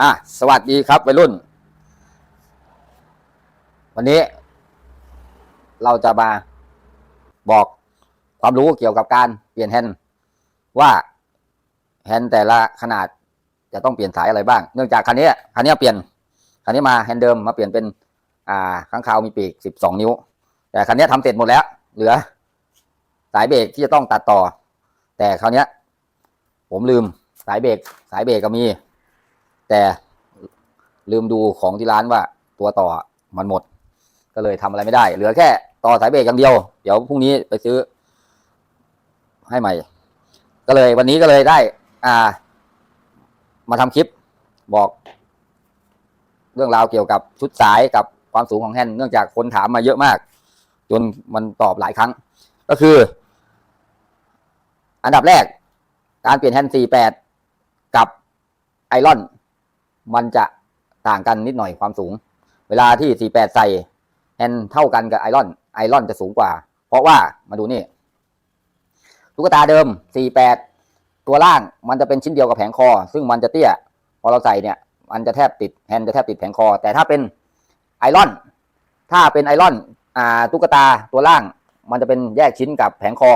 อะสวัสดีครับวัยรุ่น วันนี้ เราจะมาบอกความรู้เกี่ยวกับการเปลี่ยนแฮนด์ว่าแฮนด์แต่ละขนาดจะต้องเปลี่ยนสายอะไรบ้าง เนื่องจากคันนี้คันนี้เปลี่ยนคันนี้มาแฮนด์เดิมมาเปลี่ยนเป็น อ่าข้างคาวมีปีกสิบสองนิ้ว แต่คันนี้ทำเสร็จหมดแล้ว เหลือ สายเบรกที่จะต้องตัดต่อ แต่คราวนี้ผมลืมสายเบรกสายเบรกก็มี แต่ลืมดูของที่ร้านว่าตัวต่อมันหมด ก็เลยทำอะไรไม่ได้ เหลือแค่ต่อสายเบรกอย่างเดียว เดี๋ยวพรุ่งนี้ไปซื้อ ให้ใหม่ ก็เลยวันนี้ก็เลยได้ อ่า มาทำคลิปบอก เรื่องราวเกี่ยวกับชุดสายกับความสูงของแฮนด์เนื่องจากคนถามมาเยอะมาก จนมันตอบหลายครั้ง ก็คือ อันดับแรก การเปลี่ยนแฮนด์48 กับไอรอน มันจะต่างกันนิดหน่อยความสูง เวลาที่ 48 ใส่แฮนเท่ากันกับไอรอน ไอรอนจะสูงกว่า เพราะว่ามาดูนี่ตุ๊กตาเดิม 48 ตัวล่างมันจะเป็นชิ้นเดียวกับแผงคอ ซึ่งมันจะเตี้ย พอเราใส่เนี่ย มันจะแทบติดแฮนจะแทบติดแผงคอ แต่ถ้าเป็นไอรอน ถ้าเป็นไอรอนอ่าตุ๊กตาตัวล่าง มันจะเป็นแยกชิ้นกับแผงคอ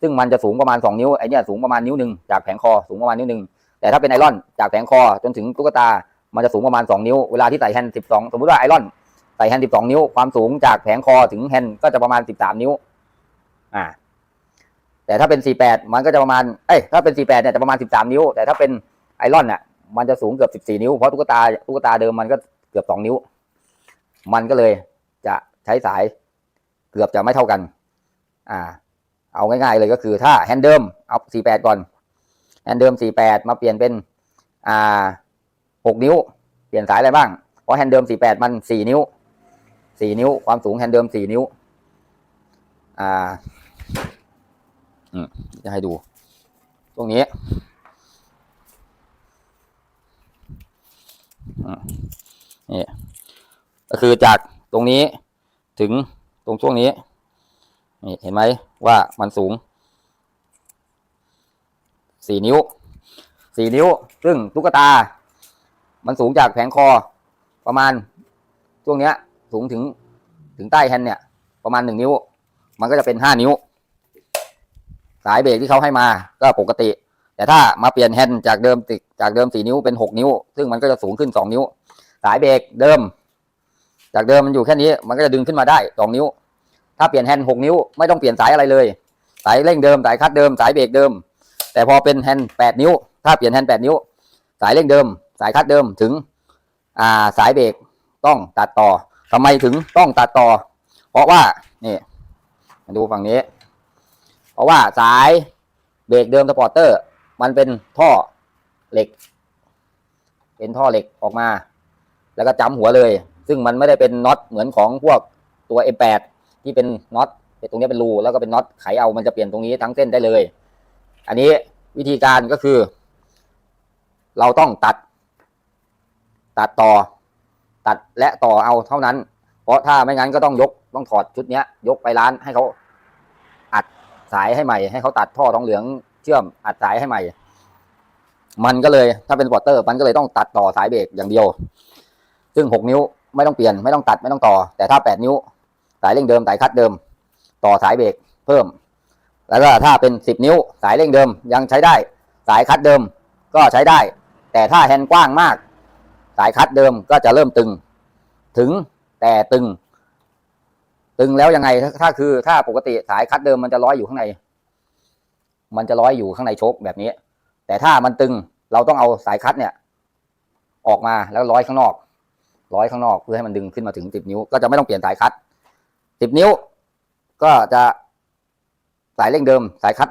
ซึ่งมันจะสูงประมาณ 2 นิ้ว ไอเนี่ยสูงประมาณนิ้วหนึ่งจากแผงคอ สูงประมาณนิ้วหนึ่ง แต่ถ้าเป็นไอรอนจากแผงคอจนถึงตุ๊กตา มันจะสูงประมาณ 2 นิ้ว เวลาที่ใส่แฮนด์12 สมมติว่าไอรอนใส่แฮนด์12 นิ้ว ความสูงจากแผงคอถึงแฮนด์ก็จะประมาณ 13 นิ้ว อ่า แต่ถ้าเป็น 48 มันก็จะประมาณ เอ้ย ถ้าเป็น 48 เนี่ยจะประมาณ 13 นิ้ว แต่ถ้าเป็นไอรอนเนี่ยมันจะสูงเกือบ 14 นิ้ว เพราะตุ๊กตา ตุ๊กตาเดิมมันก็เกือบ 2 นิ้ว มันก็เลยจะใช้สายเกือบจะไม่เท่ากัน อ่า เอาง่ายๆเลยก็คือถ้าแฮนด์เดิม เอา 48 ก่อน แฮนด์เดิม 48 มาเปลี่ยนเป็นอ่า6นิ้ว เปลี่ยนสายอะไรบ้าง เพราะแฮนด์เดิม 48 มัน 4 นิ้ว 4 นิ้ว ความสูงแฮนด์เดิม 4 นิ้ว อ่าอืมจะให้ดู ตรงนี้นี่ก็คือจากตรงนี้ถึงตรงช่วงนี้นี่เห็นไหมว่ามันสูง สี่นิ้วสี่นิ้ว ซึ่งตุ๊กตา มันสูงจากแผงคอประมาณช่วงเนี้ย สูงถึงถึงใต้แฮนด์เนี่ย ประมาณหนึ่งนิ้ว มันก็จะเป็นห้านิ้ว สายเบรกที่เขาให้มาก็ปกติ แต่ถ้ามาเปลี่ยนแฮนด์จากเดิมติดจากเดิมสี่นิ้วเป็นหกนิ้ว ซึ่งมันก็จะสูงขึ้นสองนิ้ว สายเบรกเดิม จากเดิมมันอยู่แค่นี้ มันก็จะดึงขึ้นมาได้สองนิ้ว ถ้าเปลี่ยนแฮนด์หกนิ้ว ไม่ต้องเปลี่ยนสายอะไรเลย สายเร่งเดิมสายคัดเดิมสายเบรกเดิม แต่พอเป็นแฮนด์แปดนิ้ว ถ้าเปลี่ยนแฮนด์แปดนิ้ว สายเร่งเดิม สายคัดเดิมถึงอ่าสายเบรกต้องตัดต่อทำไมถึงต้องตัดต่อ เพราะว่านี่มาดูฝั่งนี้ เพราะว่าสายเบรกเดิมสปอร์เตอร์ มันเป็นท่อเหล็ก เป็นท่อเหล็กออกมา แล้วก็จ้ำหัวเลย ซึ่งมันไม่ได้เป็นน็อตเหมือนของพวกตัว M8 ที่เป็นน็อตตรงนี้เป็นรูแล้วก็เป็นน็อตไขเอามันจะเปลี่ยนตรงนี้ทั้งเส้นได้เลย อันนี้วิธีการก็คือ เราต้องตัด ตัดต่อ ตัดและต่อเอาเท่านั้น เพราะถ้าไม่งั้นก็ต้องยกต้องถอดชุดเนี้ยยกไปร้านให้เขาอัดสายให้ใหม่ ให้เขาตัดท่อทองเหลืองเชื่อมอัดสายให้ใหม่ มันก็เลยถ้าเป็นสปอร์เตอร์ มันก็เลยต้องตัดต่อสายเบรกอย่างเดียว ซึ่งหกนิ้วไม่ต้องเปลี่ยนไม่ต้องตัดไม่ต้องต่อ แต่ถ้าแปดนิ้ว สายเร่งเดิมสายคัดเดิม ต่อสายเบรกเพิ่ม แล้วก็ถ้าเป็นสิบนิ้วสายเร่งเดิมยังใช้ได้ สายคัดเดิมก็ใช้ได้ แต่ถ้าแฮนด์กว้างมาก สายคัดเดิมก็จะเริ่มตึง ถึงแต่ตึง ตึงแล้วยังไงถ้าถ้าคือถ้าปกติสายคัดเดิมมันจะร้อยอยู่ข้างใน มันจะร้อยอยู่ข้างในโชคแบบนี้ แต่ถ้ามันตึงเราต้องเอาสายคัดเนี่ย ออกมาแล้วร้อยข้างนอก ร้อยข้างนอกเพื่อให้มันดึงขึ้นมาถึงสิบนิ้ว ก็จะไม่ต้องเปลี่ยนสายคัดสิบนิ้ว ก็จะ สายเร่งเดิม สายคัด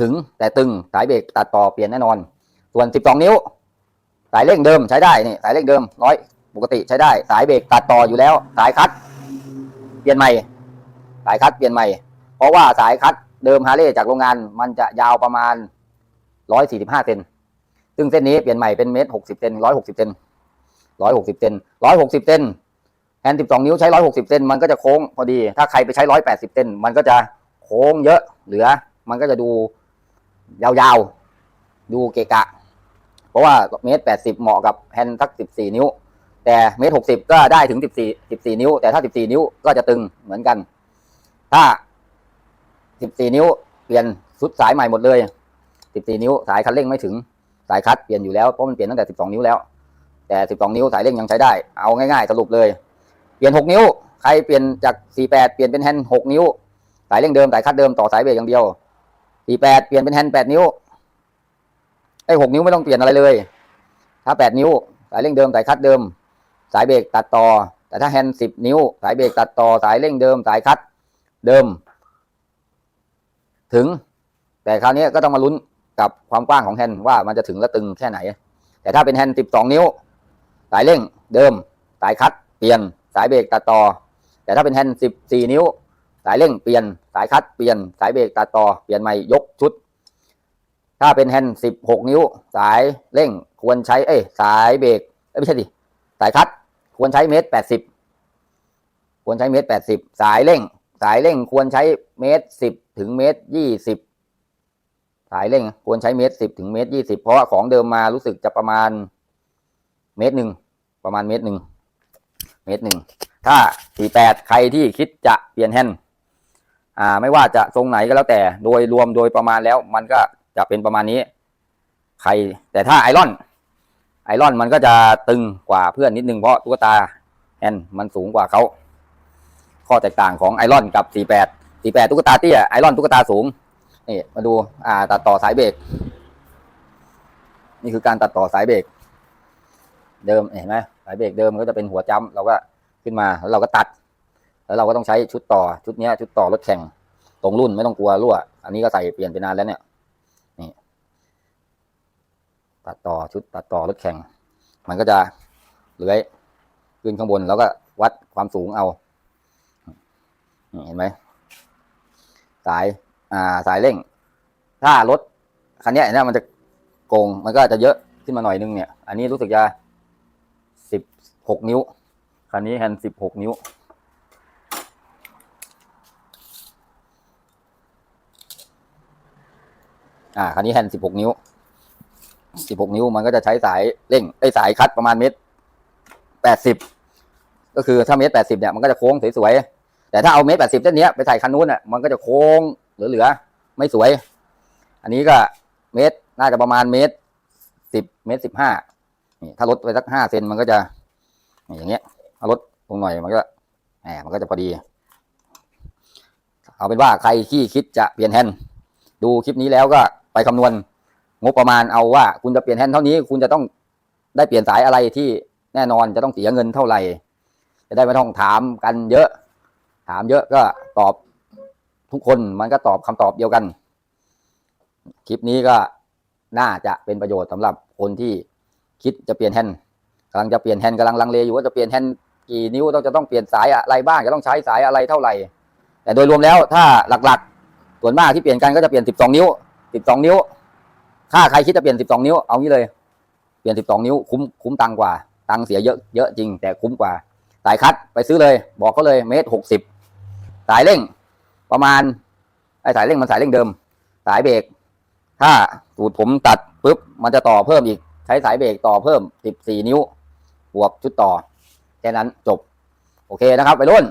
ถึงแต่ตึงสายเบรกตัดต่อเปลี่ยนแน่นอน ส่วนสิบสองนิ้ว สายเร่งเดิมใช้ได้นี่สายเร่งเดิมร้อยปกติใช้ได้ สายเบรกตัดต่ออยู่แล้ว สายคัด เปลี่ยนใหม่ สายคัดเปลี่ยนใหม่ เพราะว่าสายคัดเดิมฮาร์เลย์จากโรงงานมันจะยาวประมาณร้อยสี่สิบห้าเซนซึ่งเส้นนี้เปลี่ยนใหม่เป็นเมตรหกสิบเซนร้อยหกสิบเซนร้อยหกสิบเซนร้อยหกสิบเซน แฮนด์สิบสองนิ้วใช้ร้อยหกสิบเซนมันก็จะโค้งพอดี ถ้าใครไปใช้ร้อยแปดสิบเซนมันก็จะโค้งเยอะ เหลือ มันก็จะดูยาวๆ ดูเกะกะ เพราะว่าเมตรแปดสิบเหมาะกับแฮนด์สักสิบสี่นิ้ว แต่เมตรหกสิบก็ได้ถึงสิบสี่สิบสี่นิ้ว แต่ถ้าสิบสี่นิ้วก็จะตึงเหมือนกัน ถ้าสิบสี่นิ้วเปลี่ยนชุดสายใหม่หมดเลยสิบสี่นิ้วสายคันเร่งไม่ถึง สายคัดเปลี่ยนอยู่แล้ว เพราะมันเปลี่ยนตั้งแต่สิบสองนิ้วแล้ว แต่สิบสองนิ้วสายเร่งยังใช้ได้ เอาง่ายๆ สรุปเลย เปลี่ยนหกนิ้ว ใครเปลี่ยนจากสี่แปดเปลี่ยนเป็นแฮนด์หกนิ้ว สายเร่งเดิมสายคัดเดิมต่อสายเบรกอย่างเดียวสี่แปดเปลี่ยนเป็นแฮนด์แปดนิ้วไอ้หกนิ้วไม่ต้องเปลี่ยนอะไรเลย ถ้าแปดนิ้ว สายเร่งเดิมสายคัดเดิม สายเบรกตัดต่อ แต่ถ้าแฮนด์สิบนิ้ว สายเบรกตัดต่อสายเร่งเดิมสายคัดเดิม ถึง แต่คราวนี้ก็ต้องมาลุ้นกับความกว้างของแฮนด์ว่ามันจะถึงและตึงแค่ไหน แต่ถ้าเป็นแฮนด์สิบสองนิ้ว สายเร่งเดิม สายคัดเปลี่ยน สายเบรกตัดต่อ แต่ถ้าเป็นแฮนด์สิบสี่นิ้ว สายเร่งเปลี่ยน สายคัดเปลี่ยน สายเบรกตัดต่อ เปลี่ยนใหม่ยกชุด ถ้าเป็นแฮนด์สิบหกนิ้ว สายเร่งควรใช้ เอ้ย สายเบรกไม่ใช่ดิ สายคัดควรใช้เมตรแปดสิบควรใช้เมตรแปดสิบสายเร่ง สายเร่งควรใช้เมตรสิบถึงเมตรยี่สิบสายเร่งควรใช้เมตรสิบถึงเมตรยี่สิบเพราะของเดิมมารู้สึกจะประมาณเมตรหนึ่งประมาณเมตรหนึ่ง เมตรหนึ่งถ้าสี่แปดใครที่คิดจะเปลี่ยนแฮนด์อ่าไม่ว่าจะทรงไหนก็แล้วแต่โดยรวมโดยประมาณแล้วมันก็จะเป็นประมาณนี้ ใครแต่ถ้าไอรอน ไอรอนมันก็จะตึงกว่าเพื่อนนิดนึงเพราะตุ๊กตาแฮนด์มันสูงกว่าเขาข้อแตกต่างของไอรอนกับ 48 48 ตุ๊กตาเตี้ยไอรอนตุ๊กตาสูงนี่มาดูอ่าตัดต่อสายเบรกนี่คือการตัดต่อสายเบรกเดิมเห็นไหม สายเบรกเดิมก็จะเป็นหัวจ้ำเราก็ขึ้นมาแล้วเราก็ตัด แล้วเราก็ต้องใช้ชุดต่อชุดเนี้ยชุดต่อรถแข่งตรงรุ่นไม่ต้องกลัวรั่ว อันนี้ก็ใส่เปลี่ยนไปนานแล้วเนี่ยนี่ตัดต่อชุดตัดต่อรถแข่ง มันก็จะเลื้อยขึ้นข้างบนแล้วก็วัดความสูงเอาเห็นไหมสายอ่าสายเร่ง ถ้ารถคันนี้เนี่ยมันจะโกงมันก็จะเยอะขึ้นมาหน่อยนึงเนี่ย อันนี้รู้สึกจะ หกนิ้ว คันนี้แฮนด์สิบหกนิ้ว อ่า คันนี้แฮนด์สิบหกนิ้ว สิบหกนิ้วมันก็จะใช้สายเร่งไอ้สายคัดประมาณเมตรแปดสิบ ก็คือถ้าเมตรแปดสิบเนี่ยมันก็จะโค้งสวยๆ แต่ถ้าเอาเมตรแปดสิบเส้นนี้ไปใส่คันนู้นอะ มันก็จะโค้งเหลือๆ ไม่สวย อันนี้ก็เมตรน่าจะประมาณเมตรสิบเมตรสิบห้านี่ถ้าลดไปสักห้าเซนมันก็จะ อย่างเงี้ยถ้าลดลงหน่อยมันก็แหมมันก็จะพอดี เอาเป็นว่าใครที่คิดจะเปลี่ยนแฮนด์ดูคลิปนี้แล้วก็ไปคำนวณงบประมาณเอาว่า คุณจะเปลี่ยนแฮนด์เท่านี้คุณจะต้องได้เปลี่ยนสายอะไรที่แน่นอนจะต้องเสียเงินเท่าไหร่ จะได้ไม่ต้องถามกันเยอะ ถามเยอะก็ตอบทุกคนมันก็ตอบคำตอบเดียวกัน คลิปนี้ก็น่าจะเป็นประโยชน์สำหรับคนที่คิดจะเปลี่ยนแฮนด์ กำลังจะเปลี่ยนแฮนด์กำลังลังเลอยู่ว่าจะเปลี่ยนแฮนด์กี่นิ้วต้องจะต้องเปลี่ยนสายอะไรบ้างจะต้องใช้สายอะไรเท่าไหร่ แต่โดยรวมแล้วถ้าหลักๆ ส่วนมากที่เปลี่ยนกันก็จะเปลี่ยน 12 นิ้ว 12 นิ้ว ถ้าใครคิดจะเปลี่ยน 12 นิ้วเอางี้เลย เปลี่ยน 12 นิ้วคุ้มคุ้มตังกว่า ตังเสียเยอะเยอะจริง แต่คุ้มกว่า สายคัดไปซื้อเลย บอกเขาเลยเมตรหกสิบสายเร่งประมาณไอ้สายเร่งมันสายเร่งเดิม สายเบรกถ้าสูตรผมตัดปุ๊บมันจะต่อเพิ่มอีก ใช้สายเบรกต่อเพิ่ม 14 นิ้ว บวกชุดต่อแค่นั้นจบ โอเคนะครับไปรุ่น